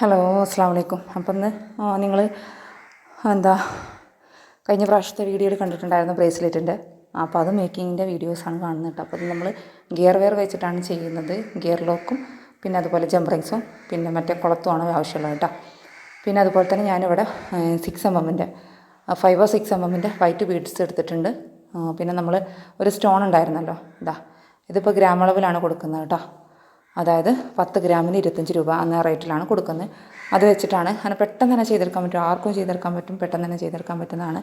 Hello അസ്സാം വലൈക്കും അപ്പം ഇന്ന് നിങ്ങൾ എന്താ കഴിഞ്ഞ പ്രാവശ്യത്തെ വീഡിയോയിൽ കണ്ടിട്ടുണ്ടായിരുന്നു ബ്രേസ്ലെറ്റിന്റെ അപ്പോൾ അത് മേക്കിങ്ങിന്റെ വീഡിയോസാണ് കാണുന്നത് കേട്ടോ. അപ്പോൾ നമ്മൾ ഗിയർ വെയർ വെച്ചിട്ടാണ് ചെയ്യുന്നത്. ഗിയർ ലോക്കും പിന്നെ അതുപോലെ ജംപറിങ്സും പിന്നെ മറ്റേ കുളത്തുമാണ് ആവശ്യമുള്ളത് കേട്ടോ. പിന്നെ അതുപോലെ തന്നെ ഞാനിവിടെ സിക്സ് എം എമ്മിന്റെ ഫൈവ് ഓ സിക്സ് എം എമ്മിന്റെ വൈറ്റ് ബീഡ്സ് എടുത്തിട്ടുണ്ട്. പിന്നെ നമ്മൾ ഒരു സ്റ്റോൺ ഉണ്ടായിരുന്നല്ലോ ഇതാ. ഇതിപ്പോൾ ഗ്രാമളവിലാണ് കൊടുക്കുന്നത് കേട്ടോ. അതായത് പത്ത് ഗ്രാമിന് ഇരുപത്തഞ്ച് രൂപ എന്ന റേറ്റിലാണ് കൊടുക്കുന്നത്. അത് വെച്ചിട്ടാണ് അങ്ങനെ പെട്ടെന്ന് തന്നെ ചെയ്തെടുക്കാൻ പറ്റും. ആർക്കും ചെയ്തെടുക്കാൻ പറ്റും പെട്ടെന്ന് തന്നെ ചെയ്തെടുക്കാൻ പറ്റുന്നതാണ്.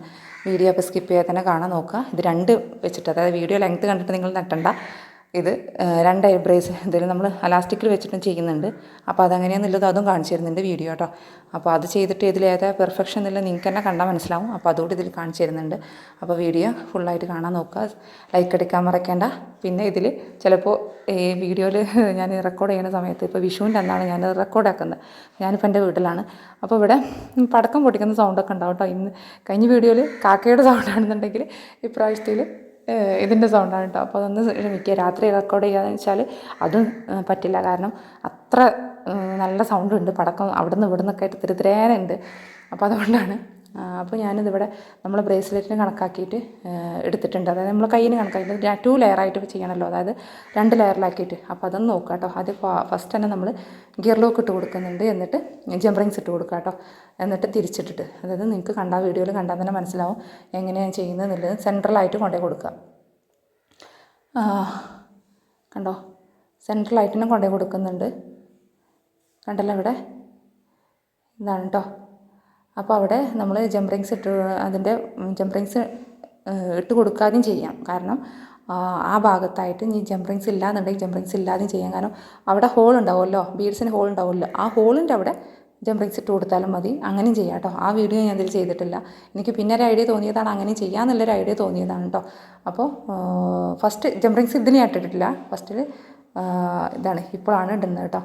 വീഡിയോ അപ്പോൾ സ്കിപ്പ് ചെയ്യാതെ തന്നെ കാണാൻ നോക്കുക. ഇത് രണ്ട് വെച്ചിട്ട് അതായത് വീഡിയോ ലെങ്ത് കണ്ടിട്ട് നിങ്ങൾ നെട്ടണ്ട. ഇത് രണ്ട് ഐബ്രേസ് ഇതിൽ നമ്മൾ അലാസ്റ്റിക്കിൽ വെച്ചിട്ടും ചെയ്യുന്നുണ്ട്. അപ്പോൾ അതെങ്ങനെയാണെന്നുള്ളത് അതും കാണിച്ചു തരുന്നുണ്ട് വീഡിയോ കേട്ടോ അപ്പോൾ അത് ചെയ്തിട്ട് ഇതിലേതാ പെർഫെക്ഷൻ എന്നുള്ളത് നിങ്ങൾക്ക് തന്നെ കണ്ടാൽ മനസ്സിലാവും. അപ്പോൾ അതുകൂടി ഇതിൽ കാണിച്ചു തരുന്നുണ്ട്. അപ്പോൾ വീഡിയോ ഫുള്ളായിട്ട് കാണാൻ നോക്കുക. ലൈക്ക് അടിക്കാൻ മറക്കേണ്ട. പിന്നെ ഇതിൽ ചിലപ്പോൾ ഈ വീഡിയോയിൽ ഞാൻ റെക്കോർഡ് ചെയ്യുന്ന സമയത്ത് ഇപ്പോൾ വിഷുവിന്റെ അന്നാണ് ഞാൻ റെക്കോർഡാക്കുന്നത് ഞാനിപ്പോൾ എന്റെ വീട്ടിലാണ്. അപ്പോൾ ഇവിടെ പടക്കം പൊട്ടിക്കുന്ന സൗണ്ടൊക്കെ ഉണ്ടാവും കേട്ടോ ഇന്ന് കഴിഞ്ഞ വീഡിയോയിൽ കാക്കയുടെ സൗണ്ടാണെന്നുണ്ടെങ്കിൽ ഇപ്രാവശ്യത്തിൽ ഇതിന്റെ സൗണ്ടാണ് കേട്ടോ അപ്പോൾ അതൊന്ന് ക്ഷമിക്കുക രാത്രി റെക്കോർഡ് ചെയ്യുകയെന്ന് വെച്ചാൽ അതും പറ്റില്ല. കാരണം അത്ര നല്ല സൗണ്ടുണ്ട് പടക്കം അവിടുന്ന് ഇവിടുന്നൊക്കെ ആയിട്ട് തിരുത്തിരേനുണ്ട് അപ്പോൾ അതുകൊണ്ടാണ് അപ്പോൾ ഞാനിതിവിടെ നമ്മൾ ബ്രേസ്ലെറ്റിന് കണക്കാക്കിയിട്ട് എടുത്തിട്ടുണ്ട്. അതായത് നമ്മൾ കയ്യിന് കണക്കാക്കിയിട്ട് ടു ലെയറായിട്ട് ചെയ്യണമല്ലോ അതായത് രണ്ട് ലെയറിലാക്കിയിട്ട് അപ്പോൾ അതൊന്ന് നോക്കുക കേട്ടോ. അത് ഫസ്റ്റ് തന്നെ നമ്മൾ ഗിയർ ലോക്ക് ഇട്ട് കൊടുക്കുന്നുണ്ട്. എന്നിട്ട് ജംപറിങ്സ് ഇട്ട് കൊടുക്കുക കേട്ടോ. എന്നിട്ട് തിരിച്ചിട്ടിട്ട്. അതായത് നിങ്ങൾക്ക് കണ്ടാൽ വീഡിയോയിൽ കണ്ടാൽ തന്നെ മനസ്സിലാവും എങ്ങനെയാണ് ചെയ്യുന്നത് എന്നുള്ളത് സെൻട്രലായിട്ട് കൊണ്ടേ കൊടുക്കുക കണ്ടോ? സെൻട്രലായിട്ട് തന്നെ കൊണ്ടേ കൊടുക്കുന്നുണ്ട്. കണ്ടല്ലോ ഇവിടെ? ഇതാണ് കേട്ടോ അപ്പോൾ അവിടെ നമ്മൾ ജംപറിങ്സ് ഇട്ട് അതിന്റെ ജംപറിങ്സ് ഇട്ട് കൊടുക്കാതെയും ചെയ്യാം. കാരണം ആ, ഭാഗത്തായിട്ട് ഇനി ജംപറിങ്സ് ഇല്ലാന്നുണ്ടെങ്കിൽ ജംപറിങ്സ് ഇല്ലാതെയും ചെയ്യാം. കാരണം അവിടെ ഹോൾ ഉണ്ടാവുമല്ലോ ബീഡ്സിന് ഹോൾ ഉണ്ടാവുമല്ലോ. ആ ഹോളിന്റെ അവിടെ ജംപറിങ്സ് ഇട്ട് കൊടുത്താലും മതി. അങ്ങനെയും ചെയ്യാം കേട്ടോ. ആ വീഡിയോ ഞാൻ ഇതിൽ ചെയ്തിട്ടില്ല. എനിക്ക് പിന്നെ ഒരു ഐഡിയ തോന്നിയതാണ്. അങ്ങനെ ചെയ്യാമെന്നുള്ളൊരു ഐഡിയ തോന്നിയതാണ് കേട്ടോ. അപ്പോൾ ഫസ്റ്റ് ജംപറിങ്സ് ഇതിനെ ഇട്ടിട്ടില്ല. ഫസ്റ്റിൽ ഇതാണ്. ഇപ്പോഴാണ് ഇടുന്നത് കേട്ടോ.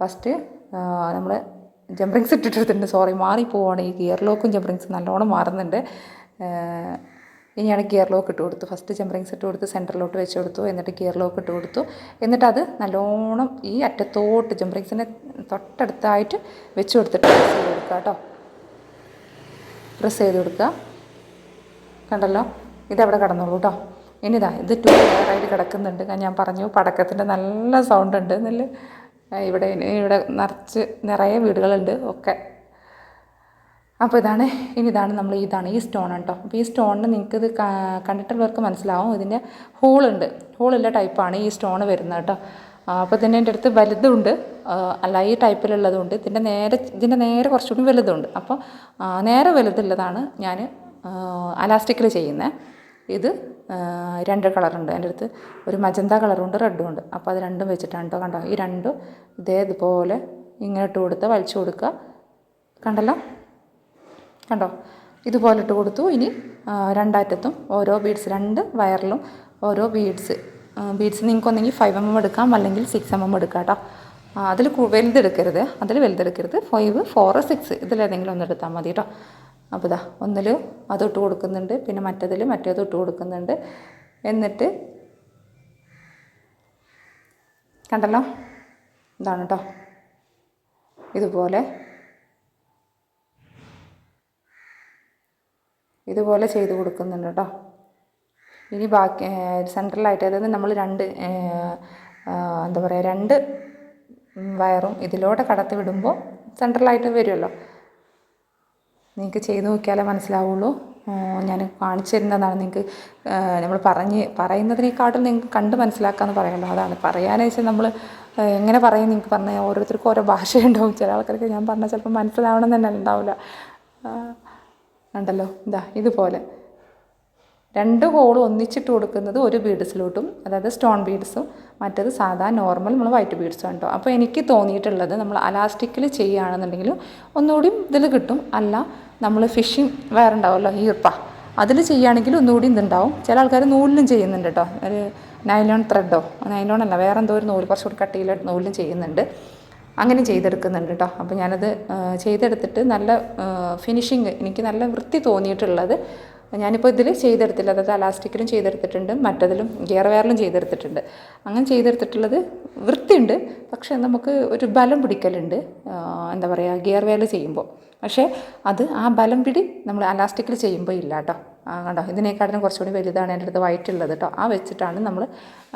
ഫസ്റ്റ് നമ്മൾ ജംപറിങ്സ് ഇട്ടിട്ടുണ്ട് സോറി മാറിപ്പോവാണ് ഈ ഗിയർ ലോക്കും ജംപറിങ്സും നല്ലോണം മാറുന്നുണ്ട്. ഇനിയാണ് ഗിയർ ലോക്ക് ഇട്ട് കൊടുത്തു. ഫസ്റ്റ് ജംപറിങ്സ് ഇട്ട് കൊടുത്ത് സെന്ററിലോട്ട് വെച്ച് കൊടുത്തു എന്നിട്ട് ഗിയർ ലോക്ക് ഇട്ട് കൊടുത്തു. എന്നിട്ട് അത് നല്ലോണം ഈ അറ്റത്തോട്ട് ജംപറിങ്സിന്റെ തൊട്ടടുത്തായിട്ട് വെച്ച് കൊടുത്തിട്ട് പ്രസ് ചെയ്ത് കൊടുക്കുക കേട്ടോ. പ്രസ് ചെയ്ത് കൊടുക്കുക. കണ്ടല്ലോ? ഇതവിടെ കിടന്നോളൂ കേട്ടോ. ഇനി ഇതാ ടൂ ലെയറായിട്ട് കിടക്കുന്നുണ്ട്. ഞാൻ പറഞ്ഞു പടക്കത്തിന്റെ നല്ല സൗണ്ട് ഉണ്ട്. നല്ല ഇവിടെ ഇവിടെ നിറച്ച് നിറയെ വീടുകളുണ്ട് ഒക്കെ. അപ്പോൾ ഇതാണ് ഇനി ഇതാണ് നമ്മൾ ഇതാണ് ഈ സ്റ്റോൺ കേട്ടോ അപ്പോൾ ഈ സ്റ്റോണിന് നിങ്ങൾക്ക് ഇത് കണ്ടിട്ടുള്ളവർക്ക് മനസ്സിലാവും. ഇതിന്റെ ഹോളുണ്ട് ഹോളുള്ള ടൈപ്പാണ് ഈ സ്റ്റോൺ വരുന്നത് കേട്ടോ അപ്പോൾ തന്നെ എന്റെ അടുത്ത് വലുതുണ്ട്. അല്ല ഈ ടൈപ്പിലുള്ളതുണ്ട് ഇതിന്റെ നേരെ ഇതിന്റെ നേരെ കുറച്ചുകൂടി വലുതുണ്ട്. അപ്പോൾ നേരെ വലുതുള്ളതാണ് ഞാൻ അലാസ്റ്റിക്കിൽ ചെയ്യുന്നത് ഇത് രണ്ട് കളറുണ്ട്. എന്റെ അടുത്ത് ഒരു മജന്ത കളറുണ്ട് റെഡും ഉണ്ട്. അപ്പോൾ അത് രണ്ടും വെച്ചിട്ടാണ് കേട്ടോ കണ്ടോ? ഈ രണ്ടും ഇതേ ഇതുപോലെ ഇങ്ങനെ ഇട്ട് കൊടുത്ത് വലിച്ചു കൊടുക്കുക. കണ്ടല്ലോ? കണ്ടോ? ഇതുപോലെ ഇട്ട് കൊടുത്തു. ഇനി രണ്ടറ്റത്തും ഓരോ ബീഡ്സ് രണ്ട് വയറിലും ഓരോ ബീഡ്സ് ബീഡ്സ് നിങ്ങൾക്ക് ഒന്നെങ്കിൽ ഫൈവ് എം എം എടുക്കാം അല്ലെങ്കിൽ സിക്സ് എം എം എടുക്കാം കേട്ടോ അതിൽ വലുതെടുക്കരുത്. അതിൽ വലുതെടുക്കരുത്. ഫൈവ് ഫോർ സിക്സ് ഇതിലേതെങ്കിലും ഒന്ന് എടുത്താൽ മതി കേട്ടോ അപ്പോൾ ഇതാ ഒന്നിൽ അത് ഇട്ട് കൊടുക്കുന്നുണ്ട് പിന്നെ മറ്റതിൽ മറ്റേത് ഇട്ട് കൊടുക്കുന്നുണ്ട്. എന്നിട്ട് കണ്ടല്ലോ? ഇതാണ് കേട്ടോ ഇതുപോലെ. ഇതുപോലെ ചെയ്ത് കൊടുക്കുന്നുണ്ട് കേട്ടോ ഇനി ബാക്കി സെൻട്രലായിട്ട് അതായത് നമ്മൾ രണ്ട് എന്താ പറയുക രണ്ട് വയറും ഇതിലൂടെ കടത്തി വിടുമ്പോൾ സെൻട്രലായിട്ട് വരുമല്ലോ. നിങ്ങൾക്ക് ചെയ്ത് നോക്കിയാലേ മനസ്സിലാവുള്ളൂ. ഞാൻ കാണിച്ചു തരുന്നതാണ് നിങ്ങൾക്ക് നമ്മൾ പറഞ്ഞ് പറയുന്നതിനേക്കാട്ടും നിങ്ങൾക്ക് കണ്ട് മനസ്സിലാക്കാമെന്ന് പറയാമല്ലോ അതാണ് പറയാനെന്ന് വെച്ചാൽ നമ്മൾ എങ്ങനെ പറയും നിങ്ങൾക്ക് പറഞ്ഞ ഓരോരുത്തർക്കും ഓരോ ഭാഷയുണ്ടാവും. ചില ആൾക്കാർക്ക് ഞാൻ പറഞ്ഞാൽ ചിലപ്പോൾ മനസ്സിലാവണം തന്നെ ഉണ്ടാവില്ല. ഉണ്ടല്ലോ. ഇതാ ഇതുപോലെ. രണ്ട് ഹോൾ ഒന്നിച്ചിട്ട് കൊടുക്കുന്നത് ഒരു ബീഡ്സിലോട്ടും അതായത് സ്റ്റോൺ ബീഡ്സും മറ്റത് സാധാ നോർമൽ നമ്മൾ വൈറ്റ് ബീഡ്സും ഉണ്ടോ അപ്പോൾ എനിക്ക് തോന്നിയിട്ടുള്ളത് നമ്മൾ അലാസ്റ്റിക്കിൽ ചെയ്യുകയാണെന്നുണ്ടെങ്കിൽ ഒന്നുകൂടി ഇതിൽ കിട്ടും. അല്ല നമ്മൾ ഫിഷിങ് വേറെ ഉണ്ടാവുമല്ലോ ഈർപ്പ. അതിൽ ചെയ്യുകയാണെങ്കിൽ ഒന്നുകൂടി ഇതുണ്ടാവും. ചില ആൾക്കാർ നൂലിലും ചെയ്യുന്നുണ്ട് കേട്ടോ ഒരു നൈലോൺ ത്രെഡോ നൈലോൺ അല്ല വേറെ എന്തോ ഒരു നൂൽ കുറച്ചുകൂടി കട്ടിയിൽ നൂലിലും ചെയ്യുന്നുണ്ട്. അങ്ങനെ ചെയ്തെടുക്കുന്നുണ്ട് കേട്ടോ അപ്പോൾ ഞാനത് ചെയ്തെടുത്തിട്ട് നല്ല ഫിനിഷിങ് എനിക്ക് നല്ല വൃത്തി തോന്നിയിട്ടുള്ളത് ഞാനിപ്പോൾ ഇതിൽ ചെയ്തെടുത്തില്ല. അതായത് അലാസ്റ്റിക്കിലും ചെയ്തെടുത്തിട്ടുണ്ട്. മറ്റതിലും ഗിയർ വെയറിലും ചെയ്തെടുത്തിട്ടുണ്ട്. അങ്ങനെ ചെയ്തെടുത്തിട്ടുള്ളത് വൃത്തിയുണ്ട്. പക്ഷേ നമുക്ക് ഒരു ബലം പിടിക്കലുണ്ട്. എന്താ പറയുക ഗിയർ വെയറിൽ ചെയ്യുമ്പോൾ പക്ഷേ അത് ആ ബലം പിടി നമ്മൾ അലാസ്റ്റിക്കിൽ ചെയ്യുമ്പോൾ ഇല്ല കേട്ടോ ആ കണ്ടോ? ഇതിനേക്കാട്ടിലും കുറച്ചുകൂടി വലുതാണ് എന്റെ അടുത്ത് വൈറ്റ് ഉള്ളത് കേട്ടോ ആ വെച്ചിട്ടാണ് നമ്മൾ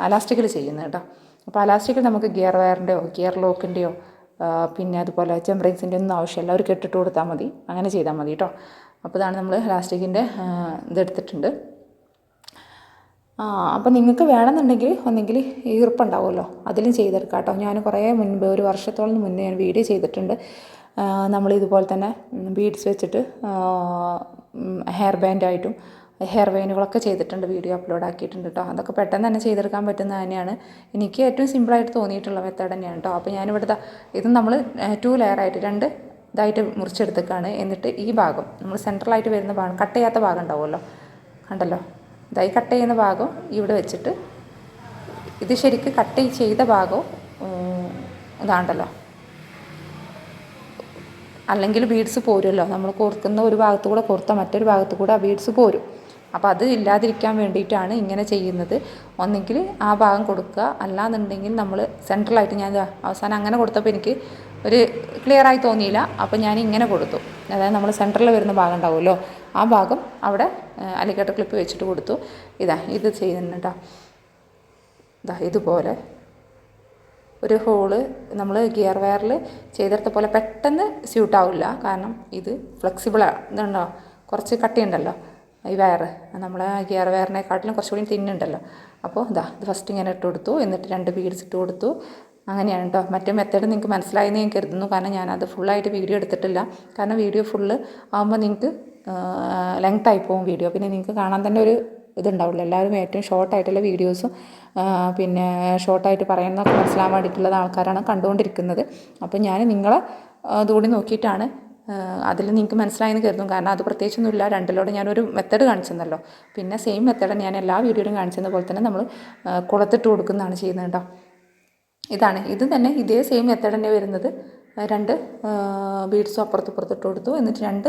അലാസ്റ്റിക്കിൽ ചെയ്യുന്നത് കേട്ടോ അപ്പോൾ അലാസ്റ്റിക്കിൽ നമുക്ക് ഗിയർ വയറിന്റെയോ ഗിയർ ലോക്കിന്റെയോ പിന്നെ അതുപോലെ ചെമ്പറിങ്സിന്റെ ഒന്നും ആവശ്യമില്ല. അവർ കെട്ടിട്ട് കൊടുത്താൽ മതി. അങ്ങനെ ചെയ്താൽ മതി കേട്ടോ അപ്പോൾ ഇതാണ് നമ്മൾ ഇലാസ്റ്റിക്കിന്റെ ഇതെടുത്തിട്ടുണ്ട്. അപ്പോൾ നിങ്ങൾക്ക് വേണമെന്നുണ്ടെങ്കിൽ ഒന്നെങ്കിൽ ഈർപ്പുണ്ടാവുമല്ലോ അതിലും ചെയ്തെടുക്കാം കേട്ടോ. ഞാൻ കുറേ മുൻപ് ഒരു വർഷത്തോളം മുന്നേ ഞാൻ വീഡിയോ ചെയ്തിട്ടുണ്ട്. നമ്മൾ ഇതുപോലെ തന്നെ ബീഡ്സ് വെച്ചിട്ട് ഹെയർ ബാൻഡായിട്ടും ഹെയർ വെയിനുകളൊക്കെ ചെയ്തിട്ടുണ്ട് വീഡിയോ അപ്ലോഡ് ആക്കിയിട്ടുണ്ട് കേട്ടോ. അതൊക്കെ പെട്ടെന്ന് തന്നെ ചെയ്തെടുക്കാൻ പറ്റുന്ന തന്നെയാണ്. എനിക്ക് ഏറ്റവും സിമ്പിളായിട്ട് തോന്നിയിട്ടുള്ള മെത്തേഡ് തന്നെയാണ് കേട്ടോ. അപ്പോൾ ഞാനിവിടുത്തെ ഇത് നമ്മൾ ടു ലെയറായിട്ട് രണ്ട് ഇതായിട്ട് മുറിച്ചെടുത്തേക്കാണ്. എന്നിട്ട് ഈ ഭാഗം നമ്മൾ സെൻട്രലായിട്ട് വരുന്ന ഭാഗം കട്ട് ചെയ്യാത്ത ഭാഗം ഉണ്ടാവുമല്ലോ? കണ്ടല്ലോ? ഇതായി കട്ട് ചെയ്യുന്ന ഭാഗം ഇവിടെ വെച്ചിട്ട് ഇത് ശരിക്ക് കട്ട് ചെയ്ത ഭാഗം ഇതാണ്ടല്ലോ? അല്ലെങ്കിൽ ബീഡ്സ് പോരുമല്ലോ? നമ്മൾ കോർക്കുന്ന ഒരു ഭാഗത്ത് കൂടെ കോർത്ത മറ്റൊരു ഭാഗത്ത് കൂടെ ആ ബീഡ്സ് പോരും. അപ്പോൾ അത് ഇല്ലാതിരിക്കാൻ വേണ്ടിയിട്ടാണ് ഇങ്ങനെ ചെയ്യുന്നത്. ഒന്നെങ്കിൽ ആ ഭാഗം കൊടുക്കുക. അല്ലാന്നുണ്ടെങ്കിൽ നമ്മൾ സെൻട്രലായിട്ട് ഞാൻ അവസാനം അങ്ങനെ കൊടുത്തപ്പോൾ എനിക്ക് ഒരു ക്ലിയർ ആയി തോന്നിയില്ല. അപ്പോൾ ഞാൻ ഇങ്ങനെ കൊടുത്തു. അതായത് നമ്മൾ സെന്ററിൽ വരുന്ന ഭാഗം ഉണ്ടാവുമല്ലോ ആ ഭാഗം അവിടെ അലിക്കേട്ടർ ക്ലിപ്പ് വെച്ചിട്ട് കൊടുത്തു. ഇതാ ഇത് ചെയ്യുന്നുണ്ട് ഇതാ ഇതുപോലെ. ഒരു ഹോൾ നമ്മൾ ഗിയർ വയറിൽ ചെയ്തെടുത്ത പോലെ പെട്ടെന്ന് സ്യൂട്ട് ആവില്ല. കാരണം ഇത് ഫ്ലെക്സിബിളാണ് ഇതുണ്ടോ? കുറച്ച് കട്ടിയുണ്ടല്ലോ ഈ വയർ നമ്മളെ ഗിയർ വയറിനെക്കാട്ടിലും കുറച്ചുകൂടി തിന്നുണ്ടല്ലോ അപ്പോൾ ഇതാ ഇത് ഫസ്റ്റ് ഇങ്ങനെ ഇട്ട് കൊടുത്തു. എന്നിട്ട് രണ്ട് ബീഡ്സ് ഇട്ട് കൊടുത്തു. അങ്ങനെയാണ് കേട്ടോ മറ്റേ മെത്തേഡ് നിങ്ങൾക്ക് മനസ്സിലായെന്ന് ഞാൻ കരുതുന്നു. കാരണം ഞാനത് ഫുള്ളായിട്ട് വീഡിയോ എടുത്തിട്ടില്ല. കാരണം വീഡിയോ ഫുള്ള് ആകുമ്പോൾ നിങ്ങൾക്ക് ലെങ്ത് ആയി പോകും വീഡിയോ പിന്നെ നിങ്ങൾക്ക് കാണാൻ തന്നെ ഒരു ഇതുണ്ടാവില്ല. എല്ലാവരും ഏറ്റവും ഷോർട്ടായിട്ടുള്ള വീഡിയോസും പിന്നെ ഷോർട്ടായിട്ട് പറയുന്നതൊക്കെ മനസ്സിലാൻ വേണ്ടിയിട്ടുള്ള ആൾക്കാരാണ് കണ്ടുകൊണ്ടിരിക്കുന്നത്. അപ്പോൾ ഞാൻ നിങ്ങളെ ദൂടി നോക്കിയിട്ടാണ് അതിൽ നിങ്ങൾക്ക് മനസ്സിലായെന്ന് കരുതും കാരണം അത് പ്രത്യേകിച്ചൊന്നുമില്ല. രണ്ടിലൂടെ ഞാനൊരു മെത്തേഡ് കാണിച്ചെന്നല്ലോ. പിന്നെ സെയിം മെത്തേഡ് ഞാൻ എല്ലാ വീഡിയോയിലും കാണിച്ചതുപോലെ തന്നെ നമ്മൾ കുളത്തിട്ട് കൊടുക്കുന്നതാണ് ചെയ്യുന്നത് കേട്ടോ ഇതാണ്. ഇത് തന്നെ ഇതേ സെയിം മെത്തേഡ് തന്നെ വരുന്നത്. രണ്ട് ബീഡ്സും അപ്പുറത്ത് ഇപ്പുറത്തിട്ട് കൊടുത്തു. എന്നിട്ട് രണ്ട്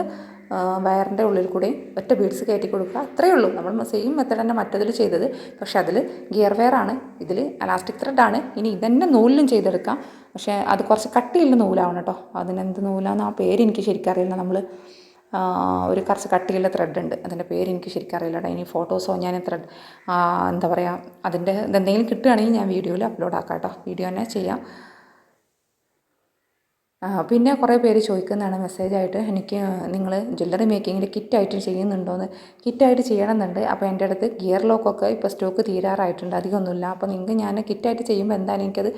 വയറിന്റെ ഉള്ളിൽ കൂടി ഒറ്റ ബീഡ്സ് കയറ്റി കൊടുക്കുക. അത്രയേ ഉള്ളൂ. നമ്മൾ സെയിം മെത്തേഡ് തന്നെ മറ്റതിൽ ചെയ്തത്. പക്ഷേ അതിൽ ഗിയർ വെയറാണ് ഇതിൽ അലാസ്റ്റിക് ത്രെഡാണ് ഇനി ഇതന്നെ നൂലിലും ചെയ്തെടുക്കാം. പക്ഷേ അത് കുറച്ച് കട്ടിയുള്ള നൂലാവണം കേട്ടോ. അതിനെന്ത് നൂലാന്ന് ആ പേര് എനിക്ക് ശരിക്കും അറിയില്ല നമ്മൾ ഒരു കുറച്ച് കട്ടിയുള്ള ത്രെഡ് ഉണ്ട്. അതിന്റെ പേര് എനിക്ക് ശരിക്കും അറിയില്ല ഇനി ഫോട്ടോസോ ഞാൻ ത്രെഡ് എന്താ പറയുക അതിന്റെ ഇതെന്തെങ്കിലും കിട്ടുകയാണെങ്കിൽ ഞാൻ വീഡിയോയിൽ അപ്ലോഡ് ആക്കാം കേട്ടോ വീഡിയോ തന്നെ ചെയ്യാം. പിന്നെ കുറേ പേര് ചോദിക്കുന്നതാണ് മെസ്സേജായിട്ട് എനിക്ക് നിങ്ങൾ ജ്വല്ലറി മേക്കിങ്ങിൽ കിറ്റായിട്ട് ചെയ്യുന്നുണ്ടോയെന്ന് കിറ്റായിട്ട് ചെയ്യണമെന്നുണ്ട്. അപ്പോൾ എന്റെ അടുത്ത് ഗിയർ ലോക്കൊക്കെ ഇപ്പോൾ സ്റ്റോക്ക് തീരാറായിട്ടുണ്ട്. അധികമൊന്നുമില്ല. അപ്പോൾ നിങ്ങൾക്ക് ഞാൻ കിറ്റായിട്ട് ചെയ്യുമ്പോൾ എന്തായാലും എനിക്കത്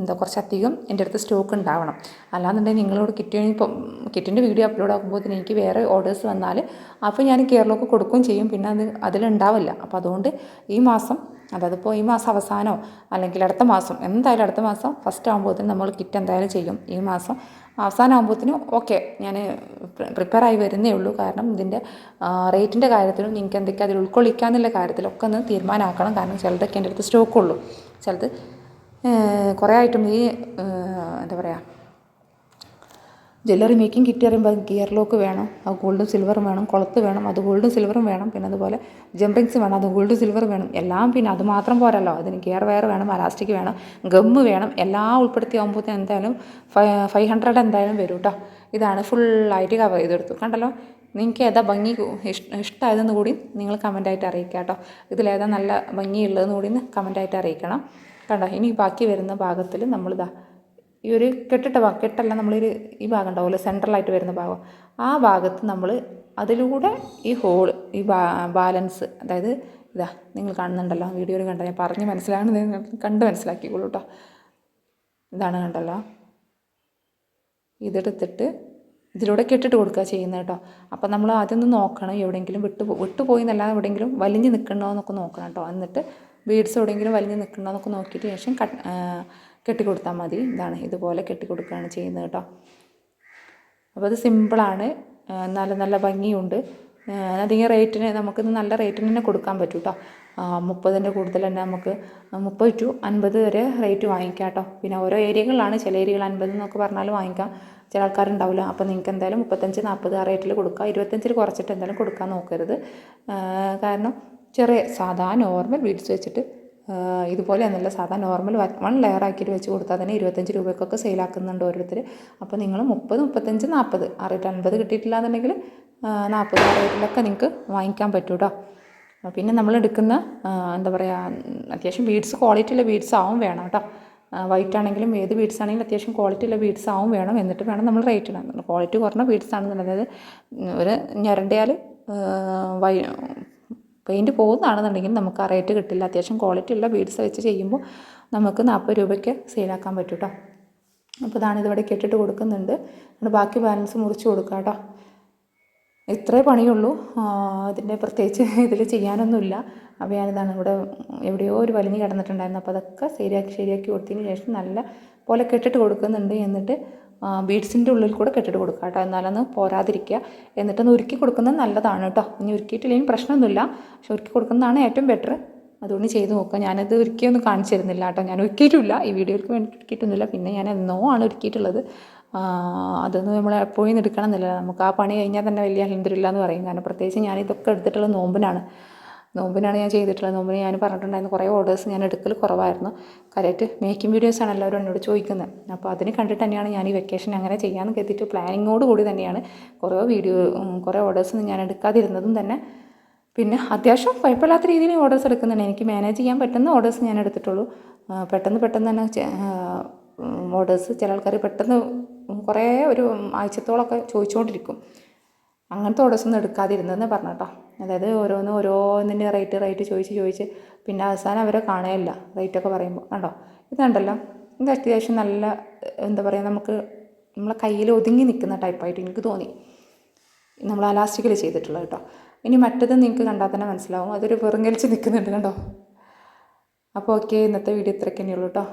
എന്താ കുറച്ചധികം എന്റെ അടുത്ത് സ്റ്റോക്ക് ഉണ്ടാവണം. അല്ലാന്നുണ്ടെങ്കിൽ നിങ്ങളോട് കിറ്റ് ഇപ്പം കിറ്റിന്റെ വീഡിയോ അപ്ലോഡ് ആക്കുമ്പോഴത്തേന് എനിക്ക് വേറെ ഓർഡേഴ്സ് വന്നാൽ അപ്പോൾ ഞാൻ കേരളമൊക്കെ കൊടുക്കുകയും ചെയ്യും. പിന്നെ അത് അതിലുണ്ടാവില്ല. അപ്പോൾ അതുകൊണ്ട് ഈ മാസം അതായത് ഇപ്പോൾ ഈ മാസം അവസാനമോ അല്ലെങ്കിൽ അടുത്ത മാസം എന്തായാലും അടുത്ത മാസം ഫസ്റ്റ് ആകുമ്പോഴത്തേനും നമ്മൾ കിറ്റ് എന്തായാലും ചെയ്യും. ഈ മാസം അവസാനം ആകുമ്പോഴത്തേനും ഓക്കെ ഞാൻ പ്രിപ്പയർ ആയി വരുന്നേ ഉള്ളൂ. കാരണം ഇതിന്റെ റേറ്റിന്റെ കാര്യത്തിലും നിങ്ങൾക്ക് എന്തൊക്കെ അതിൽ ഉൾക്കൊള്ളിക്കാന്നുള്ള കാര്യത്തിലൊക്കെ ഒന്ന് തീരുമാനമാക്കണം. കാരണം ചിലതൊക്കെ എന്റെ അടുത്ത് സ്റ്റോക്കുള്ളൂ ചിലത് കുറേ ആയിട്ടും ഈ എന്താ പറയുക ജ്വല്ലറി മേക്കിംഗ് കിറ്റ് പറയുമ്പോൾ ഗിയർ ലോക്ക് വേണം അത് ഗോൾഡും സിൽവറും വേണം കുളത്ത് വേണം അത് ഗോൾഡും സിൽവറും വേണം പിന്നെ അതുപോലെ ജംറിങ്സ് വേണം അത് ഗോൾഡും സിൽവർ വേണം എല്ലാം പിന്നെ അത് മാത്രം പോരല്ലോ അതിന് ഗിയർ വയർ വേണം അലാസ്റ്റിക് വേണം ഗമ്മ് വേണം എല്ലാം ഉൾപ്പെടുത്തി ആകുമ്പോഴത്തേന് എന്തായാലും ഫൈവ് ഫൈവ് ഹൺഡ്രഡ് എന്തായാലും വരും കേട്ടോ ഇതാണ് ഫുള്ളായിട്ട് കവർ ചെയ്തെടുത്തു. കണ്ടല്ലോ? നിങ്ങൾക്ക് ഏതാ ഭംഗി ഇഷ്ട ഇഷ്ടമായതെന്ന് കൂടി നിങ്ങൾ കമന്റായിട്ട് അറിയിക്കുക കേട്ടോ ഇതിലേതാ നല്ല ഭംഗിയുള്ളതെന്ന് കൂടി കമന്റായിട്ട് അറിയിക്കണം. കണ്ടോ? ഇനി ബാക്കി വരുന്ന ഭാഗത്തിൽ നമ്മളിതാ ഈ ഒരു കെട്ടിട്ട ഭാഗം കെട്ടല്ല നമ്മളൊരു ഈ ഭാഗം ഉണ്ടാവുമല്ലോ സെൻട്രലായിട്ട് വരുന്ന ഭാഗം. ആ ഭാഗത്ത് നമ്മൾ അതിലൂടെ ഈ ഹോൾ ഈ ബാലൻസ് അതായത് ഇതാ നിങ്ങൾ കാണുന്നുണ്ടല്ലോ വീഡിയോയിൽ കണ്ട? ഞാൻ പറഞ്ഞ് മനസ്സിലാകുന്നത് കണ്ട് മനസ്സിലാക്കിക്കോളൂ കേട്ടോ ഇതാണ് കണ്ടല്ലോ. ഇതെടുത്തിട്ട് ഇതിലൂടെ കെട്ടിട്ട് കൊടുക്കുക ചെയ്യുന്നത് കേട്ടോ അപ്പം നമ്മൾ ആദ്യം നോക്കണം എവിടെയെങ്കിലും വിട്ടു വിട്ടുപോയി എന്നല്ലാതെ എവിടെയെങ്കിലും വലിഞ്ഞ് നിൽക്കണോ എന്നൊക്കെ നോക്കണം കേട്ടോ എന്നിട്ട് ബീഡ്സ് എവിടെയെങ്കിലും വലിഞ്ഞ് നിൽക്കണോ എന്നൊക്കെ നോക്കിയിട്ട് ശേഷം കട്ട് കെട്ടിക്കൊടുത്താൽ മതി. ഇതാണ് ഇതുപോലെ കെട്ടിക്കൊടുക്കുകയാണ് ചെയ്യുന്നത് കേട്ടോ. അപ്പോൾ അത് സിമ്പിളാണ്. നല്ല നല്ല ഭംഗിയുണ്ട്. അധികം റേറ്റിന് നമുക്കിത് നല്ല റേറ്റിന് തന്നെ കൊടുക്കാൻ പറ്റും കേട്ടോ. മുപ്പതിന്റെ കൂടുതൽ തന്നെ നമുക്ക് മുപ്പത് ടു അൻപത് വരെ റേറ്റ് വാങ്ങിക്കാം കേട്ടോ. പിന്നെ ഓരോ ഏരിയകളിലാണ്. ചില ഏരിയകൾ അൻപത് എന്നൊക്കെ പറഞ്ഞാൽ വാങ്ങിക്കാം. ചില ആൾക്കാരുണ്ടാവില്ല. അപ്പോൾ നിങ്ങൾക്ക് എന്തായാലും മുപ്പത്തഞ്ച് നാൽപ്പത് ആ റേറ്റിൽ കൊടുക്കുക ഇരുപത്തഞ്ചിൽ കുറച്ചിട്ട് എന്തായാലും കൊടുക്കാൻ നോക്കരുത്. കാരണം ചെറിയ സാധാ നോർമൽ ബീഡ്സ് വെച്ചിട്ട് ഇതുപോലെ നല്ല സാധാ നോർമൽ വൺ ലെയർ ആക്കിയിട്ട് വെച്ച് കൊടുത്താൽ തന്നെ ഇരുപത്തഞ്ച് രൂപയ്ക്കൊക്കെ സെയിലാക്കുന്നുണ്ട് ഓരോരുത്തർ. അപ്പോൾ നിങ്ങൾ മുപ്പത് മുപ്പത്തഞ്ച് നാൽപ്പത് ആ അൻപത് കിട്ടിയിട്ടില്ല എന്നുണ്ടെങ്കിൽ നാൽപ്പത് ആ നിങ്ങൾക്ക് വാങ്ങിക്കാൻ പറ്റും കേട്ടോ പിന്നെ നമ്മൾ എടുക്കുന്ന എന്താ പറയുക അത്യാവശ്യം ബീഡ്സ് ക്വാളിറ്റി ഉള്ള ബീഡ്സ് ആവും വേണം കേട്ടോ വൈറ്റ് ആണെങ്കിലും ഏത് ബീഡ്സ് ആണെങ്കിലും അത്യാവശ്യം ക്വാളിറ്റി ഉള്ള ബീഡ്സ് ആവും വേണം എന്നിട്ട് വേണം നമ്മൾ റേറ്റ് ഇടാൻ. ക്വാളിറ്റി കുറഞ്ഞ ബീഡ്സ് ആണെന്നുണ്ടെങ്കിൽ ഒരു ഞരണ്ടിയാൽ വൈ പെയിന്റ് പോകുന്നതാണെന്നുണ്ടെങ്കിൽ നമുക്ക് ആ റേറ്റ് കിട്ടില്ല. അത്യാവശ്യം ക്വാളിറ്റി ഉള്ള ബീഡ്സ് വെച്ച് ചെയ്യുമ്പോൾ നമുക്ക് നാൽപ്പത് രൂപയ്ക്ക് സെയിലാക്കാൻ പറ്റും കേട്ടോ അപ്പോൾ ഇതാണ് ഇതിവിടെ കെട്ടിട്ട് കൊടുക്കുന്നുണ്ട്. എന്നിട്ട് ബാക്കി ബാലൻസ് മുറിച്ച് കൊടുക്കാം കേട്ടോ ഇത്രേ പണിയുള്ളൂ. അതിന്റെ പ്രത്യേകിച്ച് ഇതിൽ ചെയ്യാനൊന്നുമില്ല. അപ്പോൾ ഞാനിതാണ് ഇവിടെ എവിടെയോ ഒരു വലിഞ്ഞ് കിടന്നിട്ടുണ്ടായിരുന്നു. അപ്പോൾ അതൊക്കെ ശരിയാക്കി ശരിയാക്കി കൊടുത്തതിന് ശേഷം നല്ല പോലെ കെട്ടിട്ട് കൊടുക്കുന്നുണ്ട്. എന്നിട്ട് ബീഡ്സിന്റെ ഉള്ളിൽ കൂടെ കെട്ടിട്ട് കൊടുക്കുക കേട്ടോ. എന്നാലൊന്ന് പോരാതിരിക്കുക. എന്നിട്ടൊന്ന് ഉരുക്കി കൊടുക്കുന്നത് നല്ലതാണ് കേട്ടോ. ഇനി ഉരുക്കിയിട്ടില്ലെങ്കിൽ പ്രശ്നമൊന്നുമില്ല. പക്ഷെ ഉരുക്കി കൊടുക്കുന്നതാണ് ഏറ്റവും ബെറ്റർ അതുകൊണ്ട് ചെയ്ത് നോക്കുക. ഞാനത് ഒരുക്കിയൊന്നും കാണിച്ചു തരുന്നില്ല കേട്ടോ. ഞാൻ ഒരുക്കിയിട്ടില്ല ഈ വീഡിയോയ്ക്ക് വേണ്ടി ഒരുക്കിയിട്ടൊന്നുമില്ല പിന്നെ ഞാൻ എന്നോ ആണ് ഒരുക്കിയിട്ടുള്ളത് അതൊന്നും നമ്മൾ എപ്പോഴും എടുക്കണം എന്നില്ല നമുക്ക് ആ പണി കഴിഞ്ഞാൽ തന്നെ വലിയ അലഹദില്ല എന്ന് പറയും. കാരണം പ്രത്യേകിച്ച് ഞാൻ ഇതൊക്കെ എടുത്തിട്ടുള്ള നോമ്പിനാണ്. നോമ്പിനാണ് ഞാൻ ചെയ്തിട്ടുള്ളത്. നോമ്പിന് ഞാൻ പറഞ്ഞിട്ടുണ്ടായിരുന്നു കുറേ ഓർഡേഴ്സ് ഞാൻ എടുക്കൽ കുറവായിരുന്നു. കാര്യമായിട്ട് മേക്കിംഗ് വീഡിയോസ് ആണ് എല്ലാവരും എന്നോട് ചോദിക്കുന്നത്. അപ്പോൾ അതിന് കണ്ടിട്ട് തന്നെയാണ് ഞാൻ ഈ വെക്കേഷൻ അങ്ങനെ ചെയ്യാമെന്ന് കരുതിയിട്ട് പ്ലാനിങ്ങോട് കൂടി തന്നെയാണ് കുറേ വീഡിയോ കുറേ ഓർഡേഴ്സ് ഞാൻ എടുക്കാതിരുന്നതും തന്നെ. പിന്നെ അത്യാവശ്യം കുഴപ്പമില്ലാത്ത രീതിയിൽ ഓർഡേഴ്സ് എടുക്കുന്നുണ്ട്. എനിക്ക് മാനേജ് ചെയ്യാൻ പറ്റുന്ന ഓർഡേഴ്സ് ഞാൻ എടുത്തിട്ടുള്ളൂ. പെട്ടെന്ന് പെട്ടെന്ന് തന്നെ ഓർഡേഴ്സ് ചില ആൾക്കാർ പെട്ടെന്ന് കുറേ ഒരു ആഴ്ചത്തോളമൊക്കെ ചോദിച്ചുകൊണ്ടിരിക്കും അങ്ങനത്തെ ഓർഡേഴ്സ് ഒന്നും എടുക്കാതിരുന്നതെന്ന് പറഞ്ഞു കേട്ടോ അതായത് ഓരോന്ന് ഓരോന്നിന്റെ റേറ്റ് റേറ്റ് ചോദിച്ച് ചോദിച്ച് പിന്നെ അവസാനം അവരെ കാണുകയില്ല റേറ്റൊക്കെ പറയുമ്പോൾ കണ്ടോ? ഇത് കണ്ടല്ലോ? ഇത് അത്യാവശ്യം നല്ല എന്താ പറയുക നമുക്ക് നമ്മളെ കയ്യിൽ ഒതുങ്ങി നിൽക്കുന്ന ടൈപ്പായിട്ട് എനിക്ക് തോന്നി. നമ്മൾ അലാസ്റ്റിക്കിൽ ചെയ്തിട്ടുള്ളത് കേട്ടോ. ഇനി മറ്റത് നിങ്ങൾക്ക് കണ്ടാൽ തന്നെ മനസ്സിലാവും. അതൊരു പുറങ്കലിച്ച് നിൽക്കുന്നുണ്ട് കണ്ടോ? അപ്പോൾ ഓക്കെ ഇന്നത്തെ വീഡിയോ ഇത്രയൊക്കെ തന്നെയുള്ളൂ കേട്ടോ.